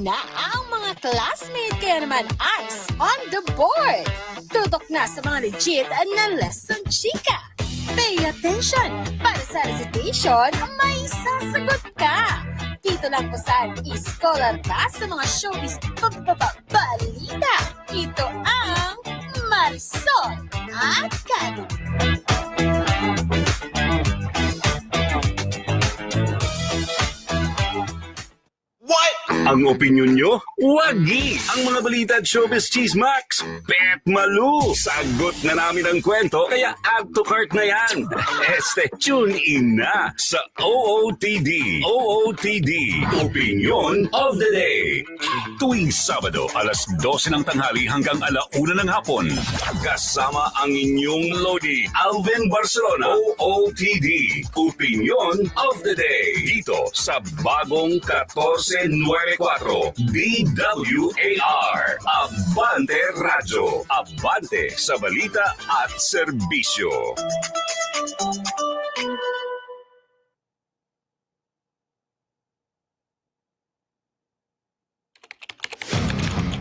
Na ang mga classmate kaya naman eyes on the board. Tutok na sa mga legit na lesson chika. Pay attention! Para sa recitation, may sasagot ka. Dito lang po saan i-scholar ka sa mga showbiz balita. Ito ang Marisol Academy. Ang opinion nyo? Wagi! Ang mga balita at showbiz chismax. Bet malu! Sagot na namin ang kwento, kaya add to cart na yan. Este, tune in na sa OOTD. OOTD. Opinion of the Day. Tuwing Sabado, alas 12 ng tanghali hanggang alauna ng hapon. Kasama ang inyong Lodi, Alvin Barcelona. OOTD. Opinion of the Day. Dito sa bagong 1494 DWAR. Abante Radyo. Abante sa balita at serbisyo.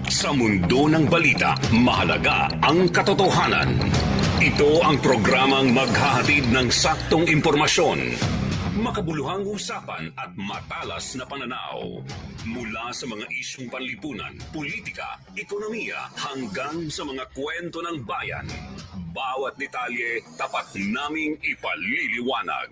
Sa mundo ng balita, mahalaga ang katotohanan. Ito ang programang maghahatid ng saktong impormasyon, makabuluhang usapan at matalas na pananaw. Mula sa mga isyong panlipunan, politika, ekonomiya, hanggang sa mga kwento ng bayan. Bawat detalye, tapat naming ipaliliwanag.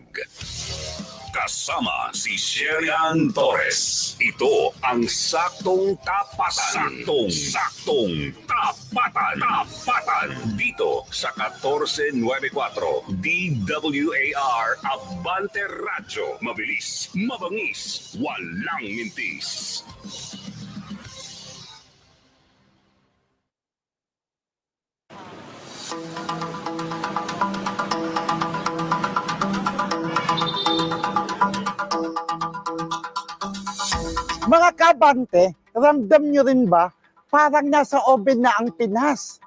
Kasama si Sherian Torres. Ito ang Saktong Tapatan. Saktong, saktong tapatan. Tapatan. Dito sa 1494 DWAR Abante Radyo. Mabilis, mabangis, walang mintis. Mga kabante, ramdam nyo rin ba? Parang nasa oven na ang Pinas.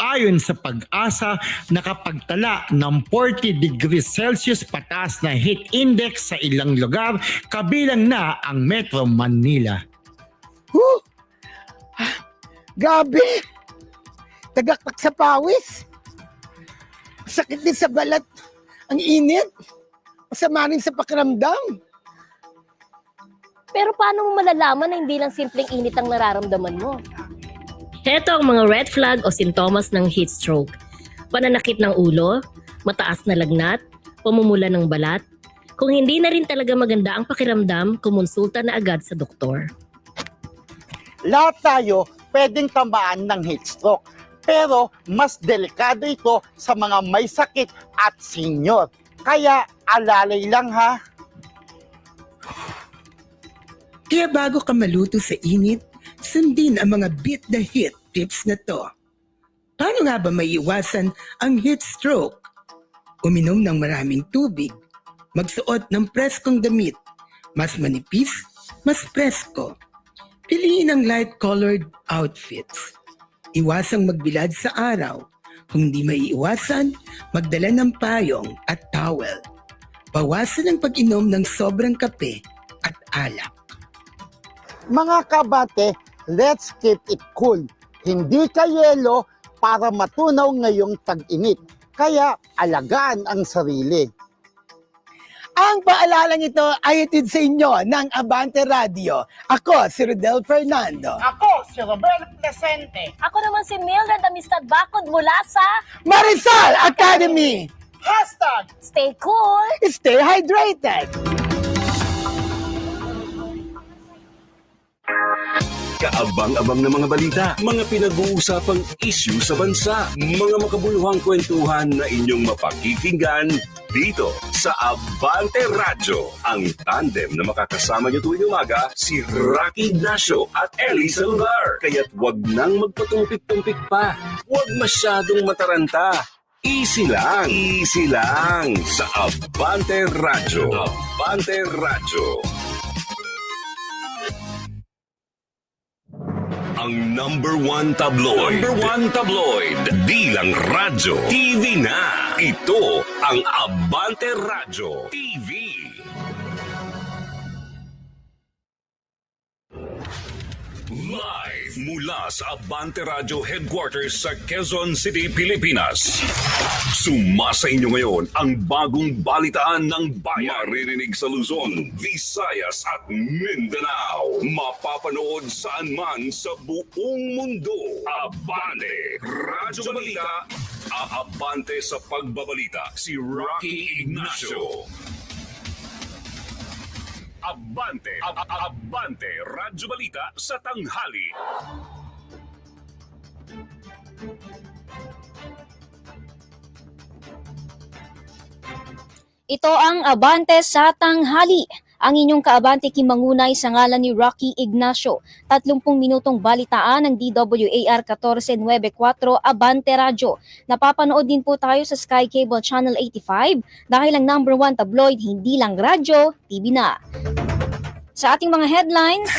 Ayon sa pag-asa, nakapagtala ng 40 degrees Celsius pataas na heat index sa ilang lugar, kabilang na ang Metro Manila. Huh! Ah, Gabi! Tagaktak sa pawis. Sakit din sa balat. Ang init. Masama rin sa pakiramdam. Pero paano mo malalaman na hindi lang simpleng init ang nararamdaman mo? Heto ang mga red flag o sintomas ng heat stroke. Pananakit ng ulo, mataas na lagnat, pamumula ng balat. Kung hindi na rin talaga maganda ang pakiramdam, kumonsulta na agad sa doktor. Lahat tayo pwedeng tamaan ng heat stroke. Pero mas delikado ito sa mga may sakit at senior. Kaya alalay lang ha. Kaya bago ka maluto sa init, sundin ang mga beat the heat tips na to. Paano nga ba maiiwasan ang heat stroke? Uminom ng maraming tubig. Magsuot ng preskong damit. Mas manipis, mas presko. Piliin ang light-colored outfits. Iwasang magbilad sa araw. Kung di maiiwasan, magdala ng payong at towel. Bawasan ang pag-inom ng sobrang kape at alak. Mga kabate, let's keep it cool. Hindi ka yelo para matunaw ngayong tag-init. Kaya alagaan ang sarili. Ang paalalang ito ay itid sa inyo ng Abante Radio. Ako si Rodel Fernando. Ako, si Robert Placente. Ako naman si Mildred Amistad Bakod mula sa Marisol Academy! Hashtag Stay Cool! Stay hydrated! Kaabang-abang na mga balita, mga pinag-uusapang issue sa bansa, mga makabuluhang kwentuhan na inyong mapakikinggan dito sa Abante Radyo. Ang tandem na makakasama niyo tuwing umaga, si Rocky Ignacio at Ellie Saludar. Kaya't wag nang magpatumpik-tumpik pa. Huwag masyadong mataranta. Easy lang, easy lang sa Abante Radyo. Abante Radyo. Ang number one tabloid. Number one tabloid. Di lang radyo. TV na. Ito ang Abante Radyo TV. Live mula sa Abante Radio Headquarters sa Quezon City, Pilipinas. Sumasa inyo ngayon ang bagong balitaan ng bayan. Maririnig sa Luzon, Visayas at Mindanao. Mapapanood saan man sa buong mundo. Abante Radyo Balita. Aabante sa pagbabalita si Rocky Ignacio. Abante, ab- ab- Abante, Radyo Balita sa tanghali. Ito ang Abante sa Tanghali. Ang inyong kaabante kimangunay sa ngalan ni Rocky Ignacio. 30 minutong balitaan ng DWAR 1494 Abante Radyo. Napapanood din po tayo sa Sky Cable Channel 85 dahil ang number one tabloid hindi lang radyo, TV na. Sa ating mga headlines,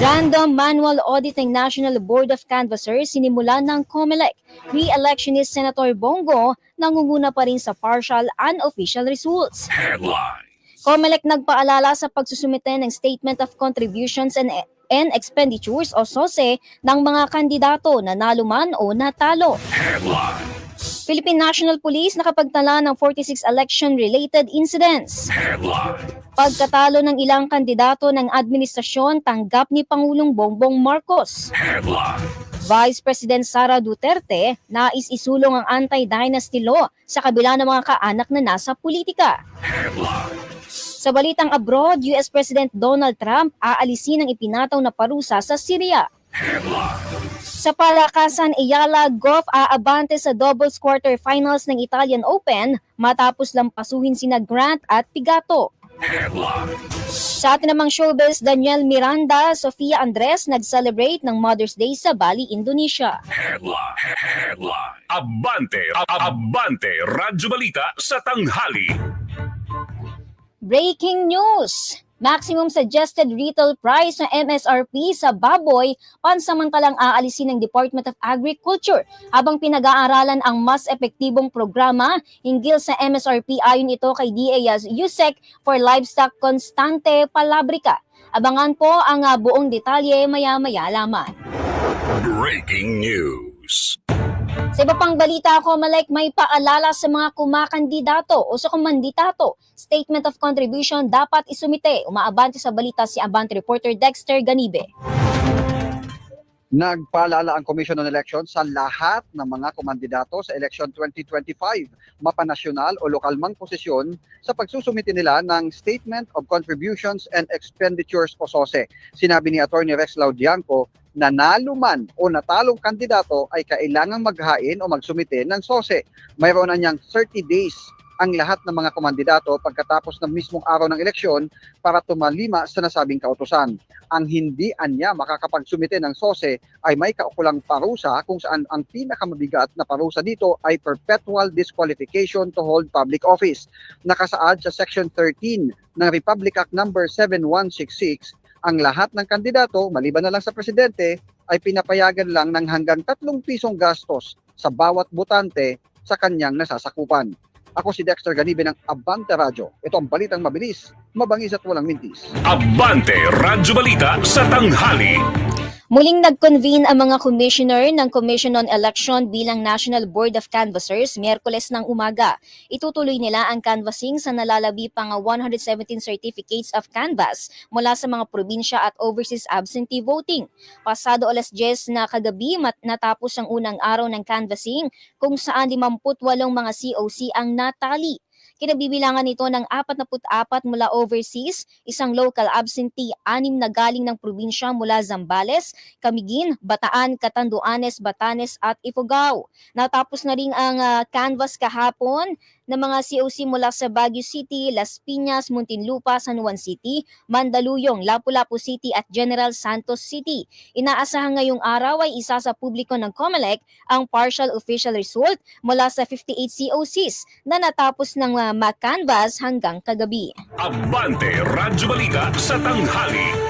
Random Manual Auditing National Board of Canvassers sinimula ng COMELEC. Re-electionist Senator Bongo nangunguna pa rin sa partial unofficial results. COMELEC nagpaalala sa pagsusumite ng Statement of Contributions and and Expenditures o SOSE ng mga kandidato na naluman o natalo. Philippine National Police nakapagtala ng 46 election-related incidents. Pagkatalo ng ilang kandidato ng administrasyon, tanggap ni Pangulong Bongbong Marcos. Vice President Sara Duterte nais isulong ang anti-dynasty law sa kabila ng mga kaanak na nasa politika. Sa balitang abroad, US President Donald Trump aalisin ang ipinataw na parusa sa Syria. Sa palakasan, Ayala Golf aabante sa doubles quarterfinals ng Italian Open matapos lampasuhin sina Grant at Pigato. Sa atin namang showbiz, Daniel Miranda, Sofia Andres nag-celebrate ng Mother's Day sa Bali, Indonesia. Abante, ab- Abante, Radyo Balita sa tanghali. Breaking news! Maximum suggested retail price ng MSRP sa baboy pansamantalang aalisin ng Department of Agriculture habang pinag-aaralan ang mas epektibong programa hinggil sa MSRP ayon ito kay DAS USEC for Livestock Constante Palabrica. Abangan po ang ah, buong detalye maya-maya lamang. Breaking news. Sa iba pang balita ko, Malek, may paalala sa mga kumakandidato o sa kumandidato. Statement of contribution dapat isumite. Umaabante sa balita si Abante reporter Dexter Ganibe. Nagpaalala ang Commission on Elections sa lahat ng mga kumandidato sa election 2025, mapanasyonal o lokal mang posisyon sa pagsusumiti nila ng Statement of Contributions and Expenditures o SOSE. Sinabi ni Atty. Rex Laudianco na naluman o natalong kandidato ay kailangang maghain o magsumite ng SOSE. Mayroon na niyang 30 days ang lahat ng mga kumandidato pagkatapos ng mismong araw ng eleksyon para tumalima sa nasabing kautusan. Ang hindi anya makakapagsumite ng SOSE ay may kaukulang parusa kung saan ang pinakamabigat na parusa dito ay perpetual disqualification to hold public office. Nakasaad sa Section 13 ng Republic Act No. 7166 ang lahat ng kandidato, maliban na lang sa presidente, ay pinapayagan lang ng hanggang 3 pisong gastos sa bawat botante sa kanyang nasasakupan. Ako si Dexter Ganibe ng Abante Radio. Ito ang balitang mabilis, mabangis at walang mintis. Abante, Radyo Balita sa tanghali. Muling nag-convene ang mga commissioner ng Commission on Election bilang National Board of Canvassers Miyerkules ng umaga. Itutuloy nila ang canvassing sa nalalabi pang 117 certificates of canvass mula sa mga probinsya at overseas absentee voting. Pasado alas 10 na kagabi mat natapos ang unang araw ng canvassing kung saan 58 mga COC ang natali. Kinabibilangan nito ng 44 mula overseas, isang local absentee, anim na galing ng probinsya mula Zambales, Camiguin, Bataan, Catanduanes, Batanes at Ifugao. Natapos na rin ang ah, canvas kahapon ng mga COC mula sa Baguio City, Las Piñas, Muntinlupa, San Juan City, Mandaluyong, Lapu-Lapu City at General Santos City. Inaasahan ngayong araw ay isa sa publiko ng COMELEC ang partial official result mula sa 58 COCs na natapos ng uh, canvas hanggang kagabi. Abante, Radyo Balita sa tanghali.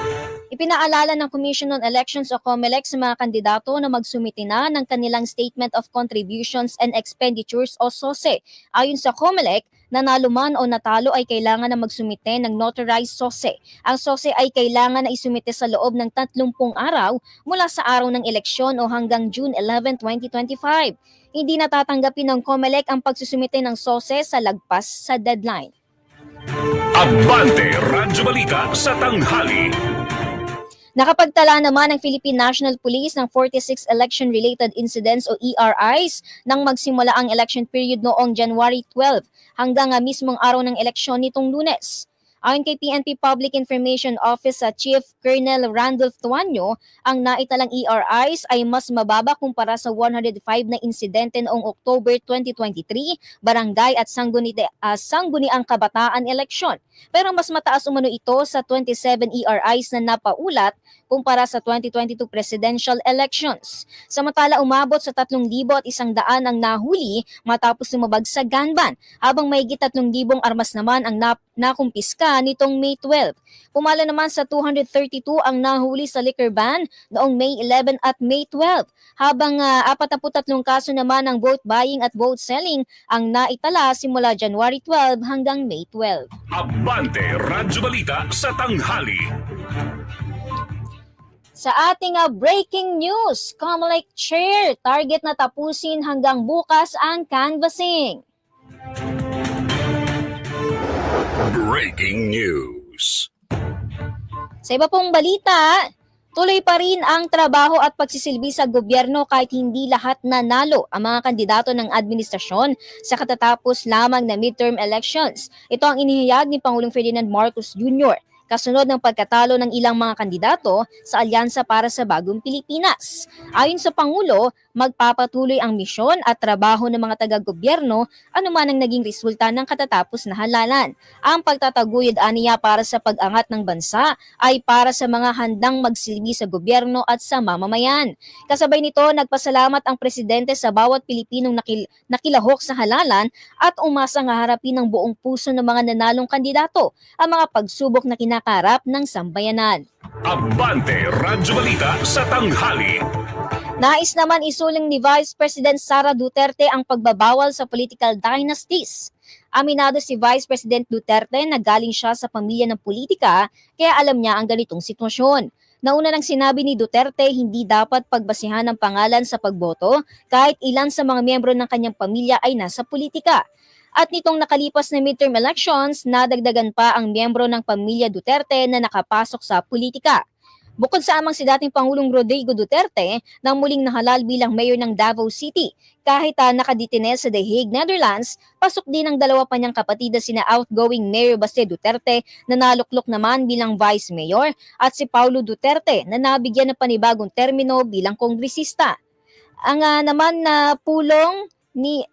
Ipinaalala ng Commission on Elections o COMELEC sa mga kandidato na magsumiti na ng kanilang Statement of Contributions and Expenditures o SOSE. Ayon sa COMELEC, nanalo man o natalo ay kailangan na magsumite ng notarized SOSE. Ang SOSE ay kailangan na isumite sa loob ng 30 araw mula sa araw ng eleksyon o hanggang June 11, 2025. Hindi natatanggapin ng COMELEC ang pagsusumite ng SOSE sa lagpas sa deadline. Abante Radyo Balita sa tanghali. Nakapagtala naman ang Philippine National Police ng 46 election-related incidents o ERIs nang magsimula ang election period noong January 12 hanggang nga mismong araw ng eleksyon nitong lunes. Ayon kay PNP Public Information Office sa Chief Colonel Randolph Tuanyo, ang naitalang ERIs ay mas mababa kumpara sa 105 na insidente noong October 2023, barangay at sangguniang uh, sangguniang kabataan eleksyon. Pero mas mataas umano ito sa 27 ERIs na napaulat kumpara sa 2022 presidential elections. Samantala umabot sa 3,100 ang nahuli matapos lumabag sa gun ban, habang mahigit 3,000 armas naman ang nap- nakumpiska nitong May 12. Pumala naman sa 232 ang nahuli sa liquor ban noong May 11 at May 12, habang uh, 43 kaso naman ng vote buying at vote selling ang naitala simula January 12 hanggang May 12. Abante Radyo Balita sa tanghali. Sa ating uh, breaking news, Comelec Chair, target na tapusin hanggang bukas ang canvassing. Breaking news. Sa iba pong balita, tuloy pa rin ang trabaho at pagsisilbi sa gobyerno kahit hindi lahat nanalo ang mga kandidato ng administrasyon sa katatapos lamang na midterm elections. Ito ang inihayag ni Pangulong Ferdinand Marcos Jr kasunod ng pagkatalo ng ilang mga kandidato sa Alyansa para sa Bagong Pilipinas. Ayon sa Pangulo, magpapatuloy ang misyon at trabaho ng mga taga-gobyerno anuman ang naging resulta ng katatapos na halalan. Ang pagtataguyod aniya para sa pag-angat ng bansa ay para sa mga handang magsilbi sa gobyerno at sa mamamayan. Kasabay nito, nagpasalamat ang presidente sa bawat Pilipinong nakil- nakilahok sa halalan at umasa nga harapin ng buong puso ng mga nanalong kandidato ang mga pagsubok na kinakarap ng sambayanan. Abante Radyo Balita sa tanghali. Nais naman isuling ni Vice President Sara Duterte ang pagbabawal sa political dynasties. Aminado si Vice President Duterte na galing siya sa pamilya ng politika kaya alam niya ang ganitong sitwasyon. Nauna nang sinabi ni Duterte hindi dapat pagbasihan ng pangalan sa pagboto kahit ilan sa mga miyembro ng kanyang pamilya ay nasa politika. At nitong nakalipas na midterm elections, nadagdagan pa ang miyembro ng pamilya Duterte na nakapasok sa politika. Bukod sa amang si dating Pangulong Rodrigo Duterte nang muling nahalal bilang mayor ng Davao City, kahit uh, nakadetine sa The Hague, Netherlands, pasok din ang dalawa pa niyang kapatid na sina outgoing Mayor Baste Duterte na naluklok naman bilang Vice Mayor at si Paulo Duterte na nabigyan ng panibagong termino bilang kongresista. Ang uh, naman na pulong ni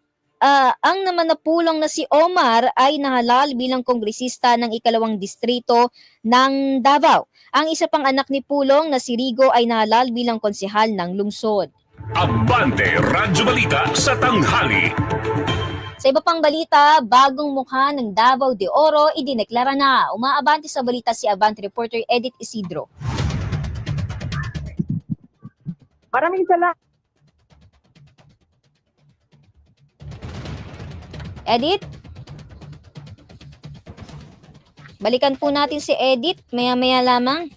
Uh, ang naman na pulong na si Omar ay nahalal bilang kongresista ng ikalawang distrito ng Davao. Ang isa pang anak ni Pulong na si Rigo ay nahalal bilang konsehal ng lungsod. Abante Radyo Balita sa tanghali. Sa iba pang balita, bagong mukha ng Davao de Oro idineklara na. Umaabante sa balita si Abante reporter Edith Isidro. Maraming salamat. Edith? Balikan po natin si Edith, maya-maya lamang.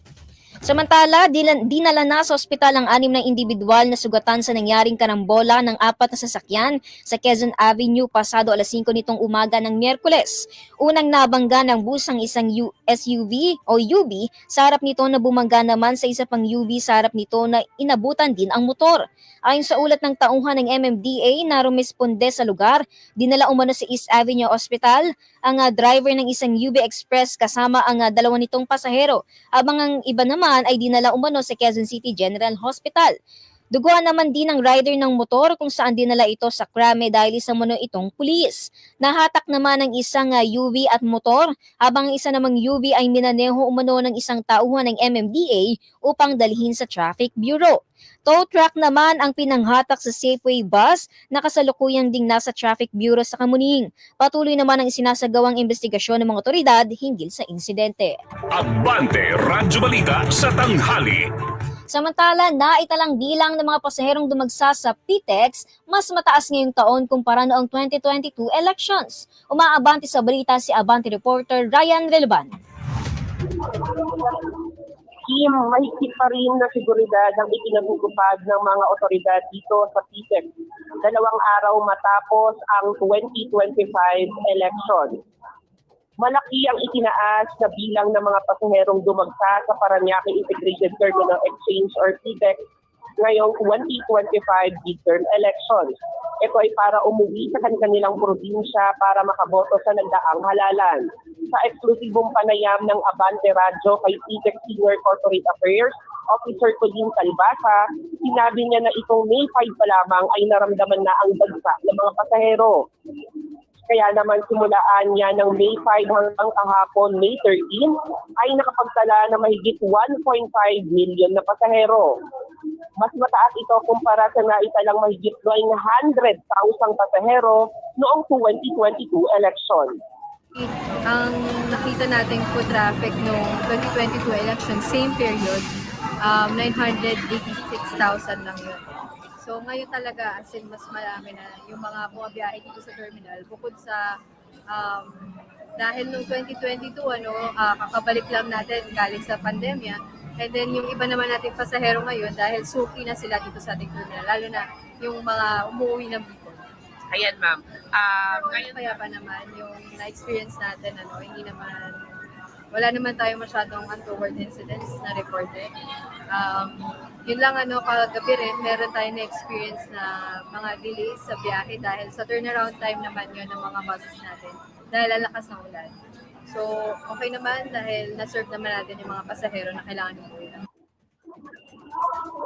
Samantala, dinala na sa ospital ang anim na individual na sugatan sa nangyaring karambola ng apat na sasakyan sa Quezon Avenue pasado alas 5 nitong umaga ng Miyerkules. Unang nabangga ng bus ang isang SUV o UV sa harap nito na bumangga naman sa isa pang UV sa harap nito na inabutan din ang motor. Ayon sa ulat ng tauhan ng MMDA na rumisponde sa lugar, dinala umano sa East Avenue Hospital ang uh, driver ng isang UV Express kasama ang uh, dalawa nitong pasahero habang ang iba naman ay dinala umano sa Quezon City General Hospital. Duguan naman din ang rider ng motor kung saan dinala ito sa krame dahil isa mo itong pulis. Nahatak naman ang isang uh, UV at motor habang ang isa namang UV ay minaneho umano ng isang tauhan ng MMDA upang dalhin sa Traffic Bureau. Tow truck naman ang pinanghatak sa Safeway bus na kasalukuyang ding nasa Traffic Bureau sa Kamuning. Patuloy naman ang isinasagawang investigasyon ng mga otoridad hinggil sa insidente. Abante Radyo Balita sa tanghali. Samantala, naitalang bilang ng mga pasaherong dumagsa sa PTEX mas mataas ngayong taon kumpara noong 2022 elections. Umaabante sa balita si Abante reporter Ryan Relban. Kim, mahigpit pa rin na seguridad ang ipinagugupad ng mga otoridad dito sa PTEC. Dalawang araw matapos ang 2025 election. Malaki ang itinaas na bilang ng mga pasaherong dumagsa sa Paranaque Integrated Terminal Exchange or PTEC ngayong 2025 midterm elections. Ito ay para umuwi sa kanilang probinsya para makaboto sa nagdaang halalan. Sa eksklusibong panayam ng Abante Radyo kay PTEC Senior Corporate Affairs, Officer Colleen Calbasa, sinabi niya na itong May 5 pa lamang ay naramdaman na ang dagsa ng mga pasahero. Kaya naman simulaan niya ng May 5 hanggang kahapon May 13 ay nakapagtala na mahigit 1.5 million na pasahero. Mas mataas ito kumpara sa naitalang mahigit 900,000 pasahero noong 2022 election. ang nakita nating foot traffic noong 2022 election, same period, um, 986,000 lang yun. So ngayon talaga, as in, mas marami na yung mga bumabiyahe dito sa terminal. Bukod sa, um, dahil noong 2022, ano, ah, kakabalik lang natin galing sa pandemya, and then yung iba naman nating pasahero ngayon, dahil suki na sila dito sa ating terminal, lalo na yung mga umuwi ng Bicol. Ayan ma'am. Um, Ngayon kaya pa naman yung na-experience natin, ano, hindi naman, wala naman tayo masyadong untoward incidents na reported. Um, yun lang ano, kagabi rin, meron tayo na-experience na mga delays sa biyahe dahil sa turnaround time naman yun ng mga buses natin dahil ang lakas ng ulan. So, okay naman dahil na-serve naman natin yung mga pasahero na kailangan umuwi.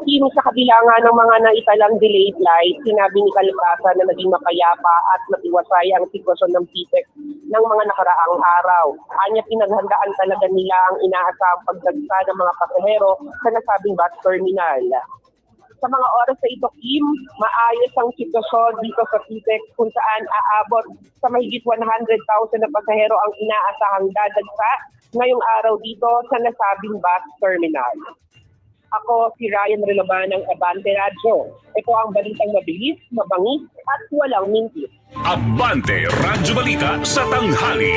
Kim, sa kabila nga ng mga naitalang delayed flight, sinabi ni Calabasa na naging mapayapa at matiwasay ang sitwasyon ng PTEC ng mga nakaraang araw. Anya pinaghandaan talaga nila ang inaasahang pagdagsa ng mga pasahero sa nasabing bus terminal. Sa mga oras na ito, Kim, maayos ang sitwasyon dito sa PTEC kung saan aabot sa mahigit 100,000 na pasahero ang inaasahang dadagsa ngayong araw dito sa nasabing bus terminal. Ako si Ryan Reloban ng Abante Radio. Ito ang balitang mabilis, mabangis at walang mintis. Abante Radyo Balita sa tanghali.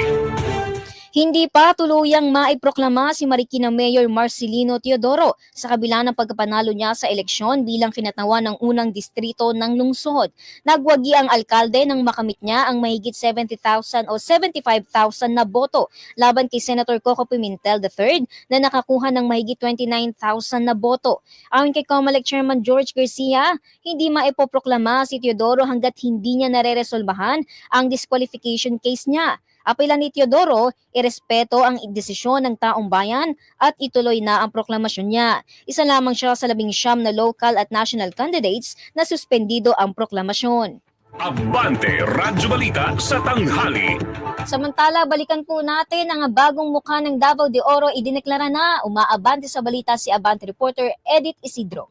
Hindi pa tuluyang maiproklama si Marikina Mayor Marcelino Teodoro sa kabila ng pagkapanalo niya sa eleksyon bilang kinatawan ng unang distrito ng lungsod. Nagwagi ang alkalde nang makamit niya ang mahigit 70,000 o 75,000 na boto laban kay Senator Coco Pimentel III na nakakuha ng mahigit 29,000 na boto. Ayon kay COMELEC Chairman George Garcia, hindi maipoproklama si Teodoro hanggat hindi niya nareresolbahan ang disqualification case niya. Apela ni Teodoro, irespeto ang desisyon ng taong bayan at ituloy na ang proklamasyon niya. Isa lamang siya sa labing siyam na local at national candidates na suspendido ang proklamasyon. Abante Radyo Balita sa tanghali. Samantala, balikan po natin ang bagong mukha ng Davao de Oro idineklara na umaabante sa balita si Abante reporter Edith Isidro.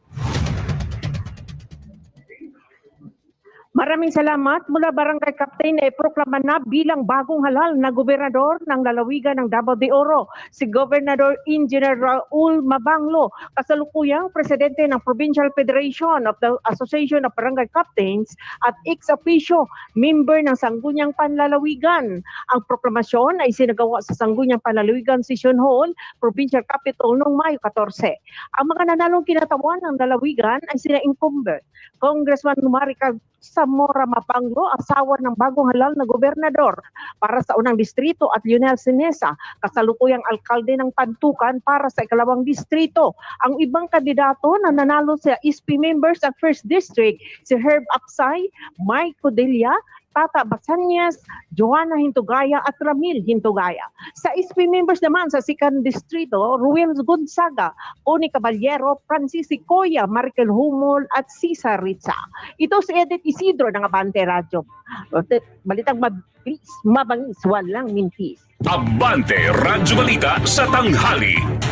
Maraming salamat mula Barangay Captain na proklama na bilang bagong halal na gobernador ng lalawigan ng Davao de Oro, si Governor Engineer Raul Mabanglo, kasalukuyang presidente ng Provincial Federation of the Association of Barangay Captains at ex officio member ng Sangguniang Panlalawigan. Ang proklamasyon ay sinagawa sa Sangguniang Panlalawigan Session Hall, Provincial Capital noong Mayo 14. Ang mga nanalong kinatawan ng lalawigan ay sina incumbent Congressman Marika Zamora Mapanglo, asawa ng bagong halal na gobernador para sa unang distrito at Lionel Sinesa, kasalukuyang alkalde ng Pantukan para sa ikalawang distrito. Ang ibang kandidato na nanalo sa SP members at first district, si Herb Aksay, Mike Codelia, Tata Basanyas, Joanna Hintugaya at Ramil Hintugaya. Sa SP members naman sa second distrito, Ruel Gonzaga, Oni Caballero, Francis Coya, Markel Humol at Cesar Ritza. Ito si Edith Isidro ng Abante Radio. Balitang mabilis, mabangis, walang mintis. Abante Radyo Balita sa tanghali.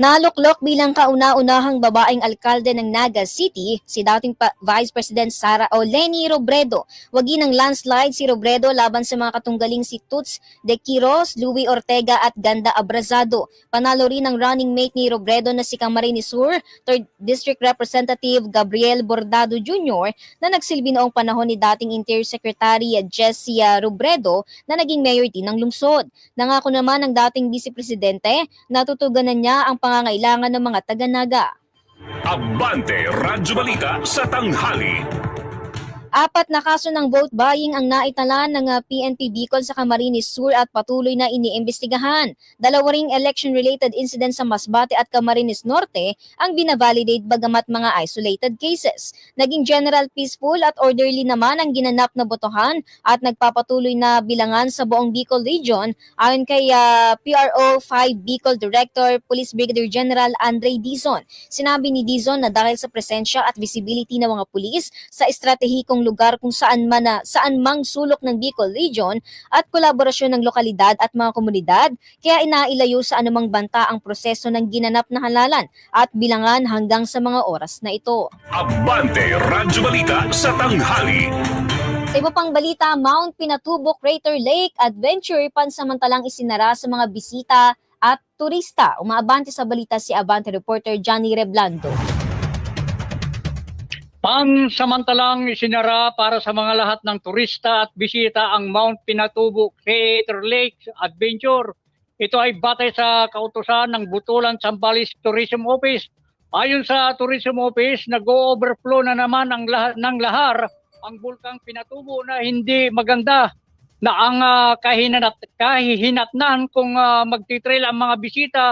Naluklok bilang kauna-unahang babaeng alkalde ng Naga City, si dating pa- Vice President Sara o Leni Robredo. Wagi ng landslide si Robredo laban sa mga katunggaling si Tuts de Quiros, Louis Ortega at Ganda Abrazado. Panalo rin ang running mate ni Robredo na si Camarines Sur, 3rd District Representative Gabriel Bordado Jr. na nagsilbi noong panahon ni dating Interior Secretary Jessia Robredo na naging mayor din ng lungsod. Nangako naman ng dating Vice Presidente na tutuganan niya ang pangangailangan ng mga taga-naga. Abante Radyo Balita sa tanghali. Apat na kaso ng vote buying ang naitalan ng ah, PNP Bicol sa Camarines Sur at patuloy na iniimbestigahan. Dalawa ring election-related incident sa Masbate at Camarines Norte ang binavalidate bagamat mga isolated cases. Naging general peaceful at orderly naman ang ginanap na botohan at nagpapatuloy na bilangan sa buong Bicol Region ayon kay ah, PRO 5 Bicol Director Police Brigadier General Andre Dizon. Sinabi ni Dizon na dahil sa presensya at visibility ng mga pulis sa estratehikong lugar kung saan man na, saan mang sulok ng Bicol Region at kolaborasyon ng lokalidad at mga komunidad, kaya inailayo sa anumang banta ang proseso ng ginanap na halalan at bilangan hanggang sa mga oras na ito. Abante Radyo Balita sa tanghali. Sa iba pang balita, Mount Pinatubo Crater Lake Adventure pansamantalang isinara sa mga bisita at turista. Umaabante sa balita si Abante reporter Johnny Reblando. Pansamantalang isinara para sa mga lahat ng turista at bisita ang Mount Pinatubo Crater Lake Adventure. Ito ay batay sa kautusan ng Butulan Sambales Tourism Office. Ayon sa Tourism Office, nag-overflow na naman ang lahat ng lahar ang bulkang Pinatubo na hindi maganda na ang uh, kahinat, kahihinatnan kung uh, magtitrail ang mga bisita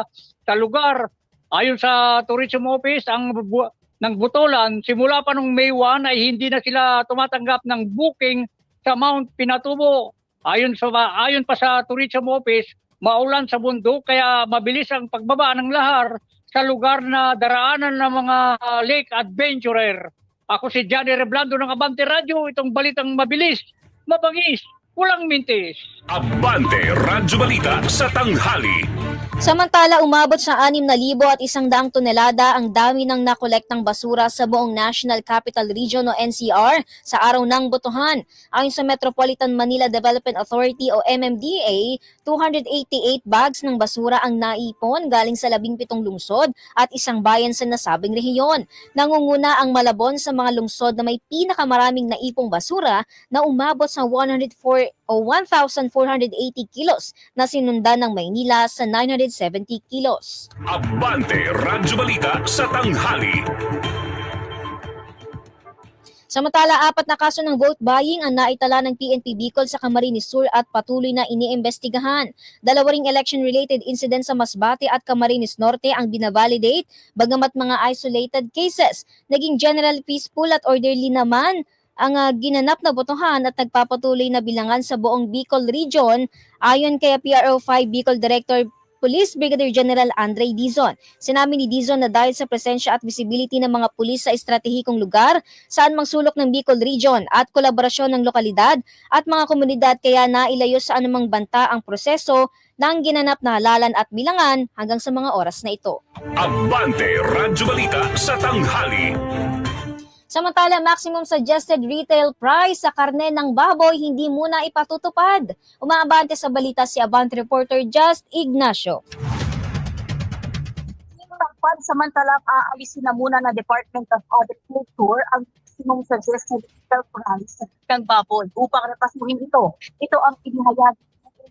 sa lugar. Ayon sa Tourism Office, ang bu- ng Butolan, simula pa nung May 1 ay hindi na sila tumatanggap ng booking sa Mount Pinatubo. Ayon sa ayon pa sa Tourism Office, maulan sa bundok kaya mabilis ang pagbaba ng lahar sa lugar na daraanan ng mga uh, lake adventurer. Ako si Johnny Reblando ng Abante Radio, itong balitang mabilis, mabangis, walang mintis. Abante Radyo Balita sa tanghali. Samantala, umabot sa 6,000 at isang daang tonelada ang dami ng nakolektang basura sa buong National Capital Region o NCR sa araw ng botohan. Ayon sa Metropolitan Manila Development Authority o MMDA, 288 bags ng basura ang naipon galing sa 17 lungsod at isang bayan sa nasabing rehiyon. Nangunguna ang Malabon sa mga lungsod na may pinakamaraming naipong basura na umabot sa 104 o 1,480 kilos na sinundan ng Maynila sa 970 kilos. Abante Radyo Balita sa tanghali. Samantala, apat na kaso ng vote buying ang naitala ng PNP Bicol sa Camarines Sur at patuloy na iniimbestigahan. Dalawa ring election-related incident sa Masbate at Camarines Norte ang binavalidate, bagamat mga isolated cases. Naging general peaceful at orderly naman ang uh, ginanap na botohan at nagpapatuloy na bilangan sa buong Bicol Region ayon kay PRO 5 Bicol Director Police Brigadier General Andre Dizon. Sinabi ni Dizon na dahil sa presensya at visibility ng mga pulis sa estratehikong lugar saan magsulok ng Bicol Region at kolaborasyon ng lokalidad at mga komunidad kaya nailayo sa anumang banta ang proseso ng ginanap na halalan at bilangan hanggang sa mga oras na ito. Abante Radyo Balita sa tanghali. Samantala, maximum suggested retail price sa karne ng baboy hindi muna ipatutupad. Umaabante sa balita si Abante reporter Just Ignacio. Samantalang aalisin na muna ng Department of Agriculture ang maximum suggested retail price ng baboy upang repasuhin ito. Ito ang inihayag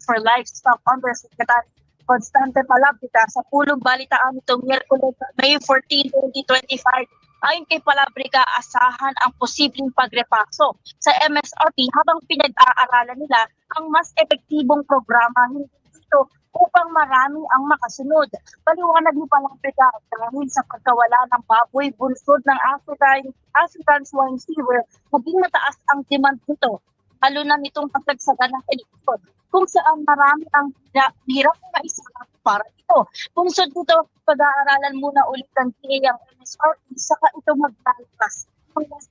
for Livestock Undersecretary Constante Palabrita sa pulong balitaan nitong Miyerkules May 14, 2025 Ayon kay Palabrica, asahan ang posibleng pagrepaso sa MSRP habang pinag-aaralan nila ang mas epektibong programa dito upang marami ang makasunod. Paliwanag ni Palabrica dahil sa pagkawala ng baboy bunsod ng African, African swine fever, naging mataas ang demand nito lalo na nitong pagtagsagan ng eleksyon kung saan marami ang hirap na isa para ito. Kung sa dito, pag-aaralan muna ulit ng DA ang MSRP, saka ito maglalabas ng mas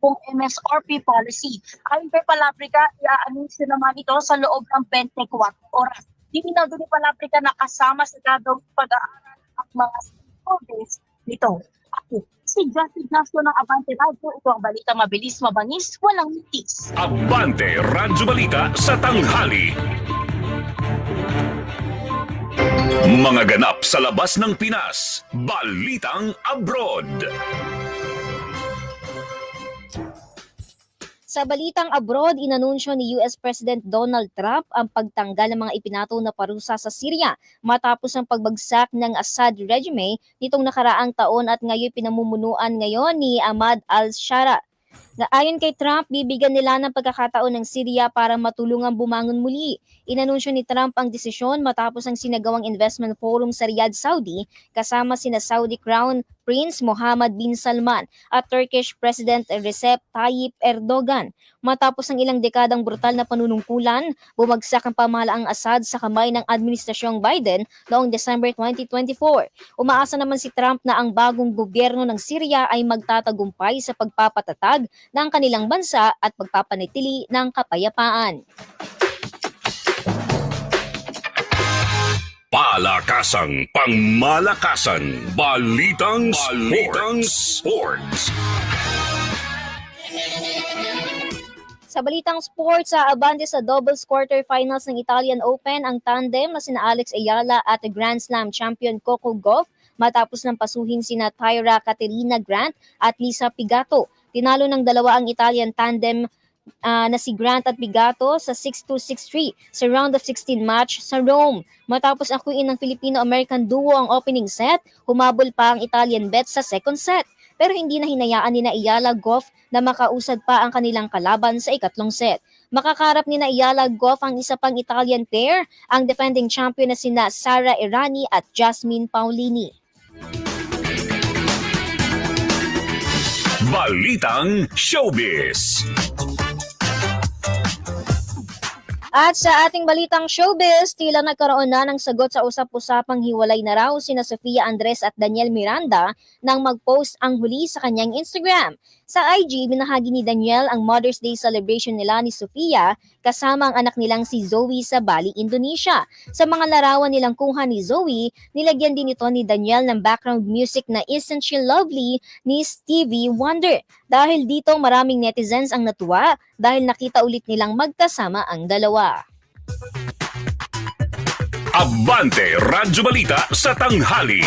kung MSRP policy. Ayon kay Palabrica, i-aanunsyo naman ito sa loob ng 24 oras. Di na din Palabrica na kasama sa gagawing pag-aaral ang mga stakeholders nito. Ako, si Just Ignacio ng Abante Radio. Ito ang balita mabilis, mabangis, walang mitis. Abante Radyo Balita sa tanghali. Mga ganap sa labas ng Pinas. Balitang Abroad. Sa balitang abroad, inanunsyo ni US President Donald Trump ang pagtanggal ng mga ipinato na parusa sa Syria matapos ang pagbagsak ng Assad regime nitong nakaraang taon at ngayon pinamumunuan ngayon ni Ahmad al-Shara. Na ayon kay Trump, bibigyan nila ng pagkakataon ng Syria para matulungang bumangon muli. Inanunsyo ni Trump ang desisyon matapos ang sinagawang investment forum sa Riyadh, Saudi kasama sina Saudi Crown Prince Mohammed bin Salman at Turkish President Recep Tayyip Erdogan. Matapos ang ilang dekadang brutal na panunungkulan, bumagsak ang pamahalaang Assad sa kamay ng administrasyong Biden noong December 2024. Umaasa naman si Trump na ang bagong gobyerno ng Syria ay magtatagumpay sa pagpapatatag ng kanilang bansa at pagpapanitili ng kapayapaan. Palakasang pangmalakasan. Balitang, Balitang Sports. Sa balitang sports, sa abante sa doubles quarterfinals ng Italian Open ang tandem na sina Alex Ayala at Grand Slam champion Coco Gauff matapos ng pasuhin sina Tyra Caterina Grant at Lisa Pigato. Tinalo ng dalawa ang Italian tandem ah, na si Grant at Pigato sa 6-2-6-3 sa round of 16 match sa Rome. Matapos akuin ng Filipino-American duo ang opening set, humabol pa ang Italian bet sa second set. Pero hindi na hinayaan ni na Goff na makausad pa ang kanilang kalaban sa ikatlong set. Makakarap ni na Goff ang isa pang Italian pair, ang defending champion na sina Sara Errani at Jasmine Paolini. Balitang Showbiz. At sa ating balitang showbiz, tila nagkaroon na ng sagot sa usap-usapang hiwalay na raw sina Sofia Andres at Daniel Miranda nang mag-post ang huli sa kanyang Instagram. Sa IG, binahagi ni Daniel ang Mother's Day celebration nila ni Sofia kasama ang anak nilang si Zoe sa Bali, Indonesia. Sa mga larawan nilang kuha ni Zoe, nilagyan din ito ni Daniel ng background music na Isn't She Lovely ni Stevie Wonder. Dahil dito maraming netizens ang natuwa dahil nakita ulit nilang magkasama ang dalawa. Abante Radyo Balita sa tanghali.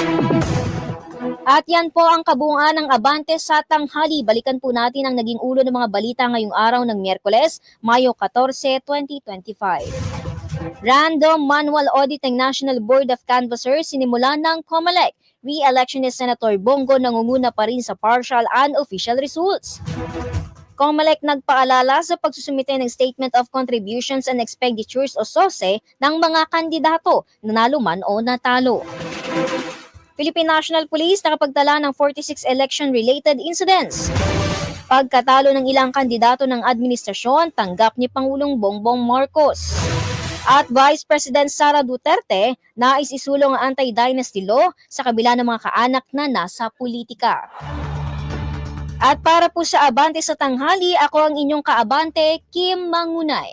At yan po ang kabuuan ng Abante sa tanghali. Balikan po natin ang naging ulo ng mga balita ngayong araw ng Miyerkules, Mayo 14, 2025. Random manual audit ng National Board of Canvassers sinimula ng COMELEC. Re-election ni Senator Bongo nangunguna pa rin sa partial and official results. COMELEC nagpaalala sa pagsusumite ng Statement of Contributions and Expenditures o SOSE ng mga kandidato, nanalo man o natalo. Philippine National Police nakapagtala ng 46 election-related incidents. Pagkatalo ng ilang kandidato ng administrasyon, tanggap ni Pangulong Bongbong Marcos. At Vice President Sara Duterte, nais isulong ang anti-dynasty law sa kabila ng mga kaanak na nasa politika. At para po sa Abante sa tanghali, ako ang inyong kaabante, Kim Mangunay.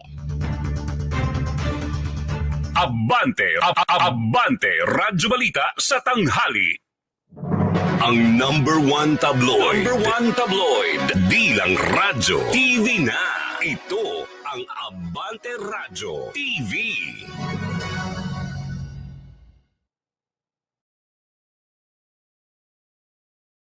Abante, ab- ab- Abante Radyo Balita sa tanghali. Ang number one tabloid. Number one tabloid. Di lang radyo. TV na. Ito ang Abante Radyo TV.